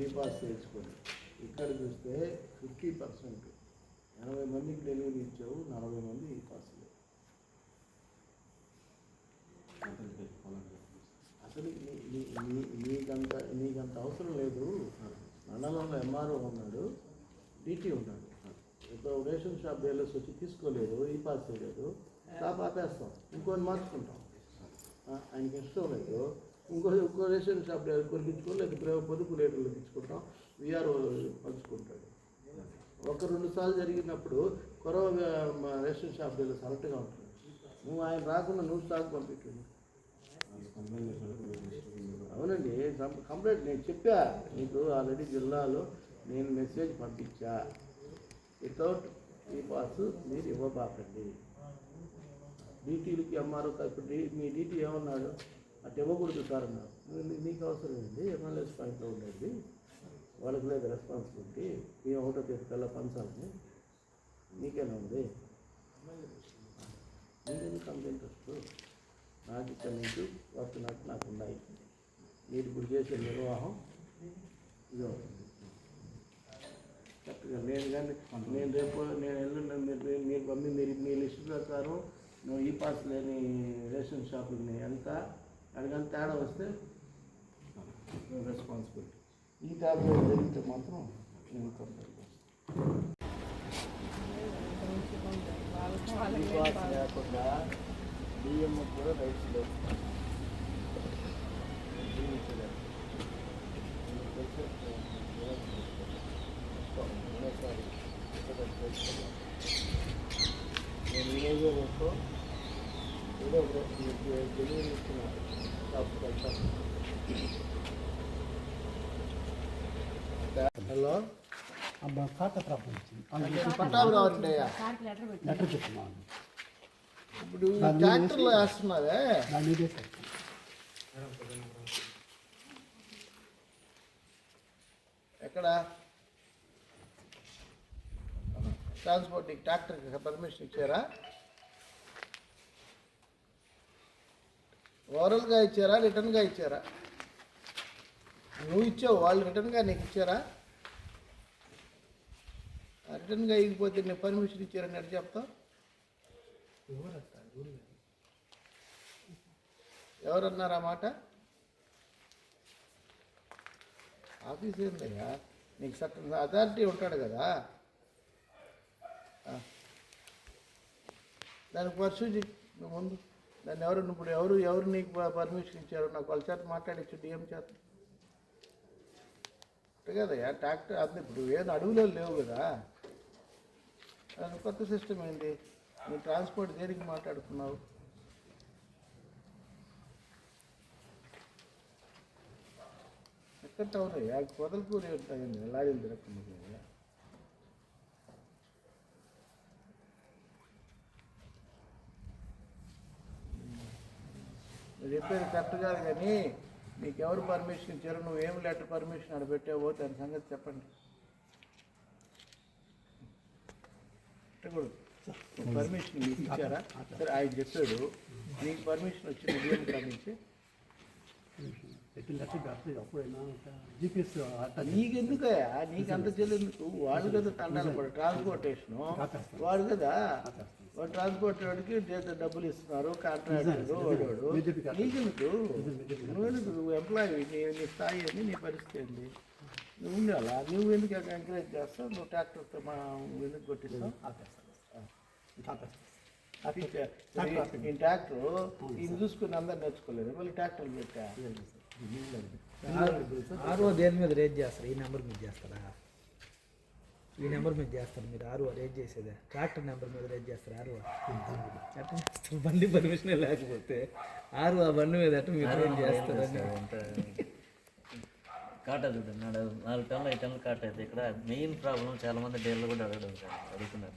రీపాస్ చేయించుకొని ఇక్కడ చూస్తే ఫిఫ్టీ పర్సెంట్ ఎనభై మందికి డెలివరీ ఇచ్చావు నలభై మంది ఈ పాస్ లేవు అసలు నీకంత నీకంత అవసరం లేదు. మండలంలో ఎంఆర్ఓ ఉన్నాడు డీటీ ఉన్నాడు. ఇప్పుడు రేషన్ షాప్ డీలర్స్ వచ్చి తీసుకోలేదు ఈ పాస్ చేయలేదు. షాప్ ఆపేస్తాం ఇంకొని మార్చుకుంటాం. ఆయనకి ఇష్టం లేదు. ఇంకో ఇంకో రేషన్ షాప్ డీలర్ కొనిపించుకో లేదు పొదుపు రేట్లు ఇచ్చుకుంటాం విఆర్ఓ పంచుకుంటాడు. ఒక రెండు సార్లు జరిగినప్పుడు కొరవ మా రేషన్ షాప్ డీలర్స్ అలర్ట్గా ఉంటుంది. నువ్వు ఆయన రాకుండా నువ్వు స్టాక్ పంపించండి. అవునండి కంప్లైంట్ నేను చెప్పా. నీకు ఆల్రెడీ జిల్లాలో నేను మెసేజ్ పంపించా. వితౌట్ ఈ పాస్ మీరు ఇవ్వబాకండి. డీటీలకి ఎంఆర్ఓ ఇప్పుడు డీ మీ డీటీ ఏమన్నాడు? అటు ఇవ్వకూడదు సార్ అన్నారు. మీకు నీకు అవసరం ఏంటి ఎంఎల్ఎస్ పాయింట్లో ఉండేది వాళ్ళకి లేదు రెస్పాన్సిబిలిటీ మేము ఒకటో తేదీ కల్లా పంచాలని. నీకేనా ఉంది? కంప్లైంట్ అంత ఇంట్రెస్ట్ నాకు ఇక్కడ నుంచి వర్క్ నాకు నాకు ఉన్నాయి. మీరు ఇప్పుడు చేసే నిర్వాహం ఇది అవుతుంది. కరెక్ట్గా నేను కానీ నేను రేపు నేను ఎల్లుండి మీరు మీరు పంపి మీరు మీ లిస్ట్ ప్రకారం నువ్వు ఈ పాస్ లేని రేషన్ షాపులని ఎంత అడిగంత తేడా వస్తే రెస్పాన్సిబిలిటీ ఈ ట్యాబ్లెట్ జరిగితే మాత్రం నేను కంప్లైంట్ చేస్తాను. ఈ పాస్ లేకుండా బియ్యం కూడా రైట్స్ లేవు జీవించలేదు మీకు తెలిసే ఒకసారి నేను విలేజ్లో రేపు ఏదో ఒక డెలివరీ ఇస్తున్నాను షాప్కి వెళ్తాను హలో? అబ్బా ఖాతా ప్రాబ్లం వచ్చింది. పట్టాభి రావండి లెటర్ చెప్తున్నాను ఇప్పుడు ట్రాక్టర్లో వేస్తున్నావే. ఇదే ఎక్కడ? ట్రాన్స్పోర్ట్ ట్రాక్టర్కి పర్మిషన్ ఇచ్చారా? ఓరల్గా ఇచ్చారా రిటర్న్గా ఇచ్చారా? నువ్వు ఇచ్చావు వాళ్ళు రిటర్న్గా నీకు ఇచ్చారా? రిటర్న్గా ఇవ్వకపోతే నేను పర్మిషన్ ఇచ్చారని ఎట్లా చెప్తావు? ఎవరన్నారు ఆ మాట? ఆఫీస్ ఏందయ్యా నీకు సర్టన్ అథారిటీ ఉంటాడు కదా. దానికి పర్సూ నువ్వు ముందు. దాన్ని ఎవరు ఇప్పుడు ఎవరు ఎవరు నీకు పర్మిషన్ ఇచ్చారు నాకు వాళ్ళ చేత మాట్లాడించు డిఎం చేత అంతే కదయ్యా ట్రాక్టర్ అది ఇప్పుడు ఏదో అడవులో లేవు కదా. అది కొత్త సిస్టమ్ ఏంటి? నువ్వు ట్రాన్స్పోర్ట్ దేనికి మాట్లాడుతున్నావు? ఎక్కడ అవునయ్యా కొదలకూరి ఉంటాయండి లారీలు తిరగకుండా నువ్వు చెప్పేది కరెక్ట్ కాదు కానీ నీకు ఎవరు పర్మిషన్ ఇచ్చారు నువ్వు ఏం లెటర్ పర్మిషన్ ఆడ పెట్టావో దాని సంగతి చెప్పండి. పర్మిషన్ మీకు ఇచ్చారా? సరే ఆయన చెప్పాడు నీకు పర్మిషన్ వచ్చింది కాడ నుంచి నీకెందుకయ్యా? నీకు అంత చెల్లెందుకు వాడు కదా తండాలి కూడా ట్రాన్స్పోర్టేషన్ వాడు కదా ట్రాన్స్పోర్ట్ వాడికి చేత డబ్బులు ఇస్తున్నారు కాంట్రాక్టర్ వాడు. నీకెందుకు నువ్వెందుకు నువ్వు ఎంప్లాయీ నీ నీ స్థాయి ఏంది నీ పరిస్థితి ఏంది నువ్వు ఉండాలా నువ్వు ఎందుకు ఎంకరేజ్ చేస్తావు నువ్వు ట్రాక్టర్తో మా ఎందుకు కొట్టిస్తావు ఈ ట్రాక్టర్ ఇది చూసుకుని అందరు నేర్చుకోలేదు మళ్ళీ ట్రాక్టర్ పెట్టా ఆర్ఓ దేని మీద రేజ్ చేస్తారు ఈ నెంబర్ మీద చేస్తారా ఈ నెంబర్ మీద చేస్తారు మీరు ఆర్ఓ రేజ్ చేసేదే? ట్రాక్టర్ నెంబర్ మీద రేజ్ చేస్తారు ఆర్ఓ ఎట్లా చేస్తారు? బండి పర్మిషన్ లేకపోతే ఆర్ఓ ఆ బండి మీద ఎట్లా మీరు రేజ్ చేస్తారని. కాట చూడండి నాలుగు టన్నులు ఐదు టన్నులు కాట అయితే ఇక్కడ మెయిన్ ప్రాబ్లం చాలా మంది డీలర్లు కూడా అడగడం అడుగుతున్నారు.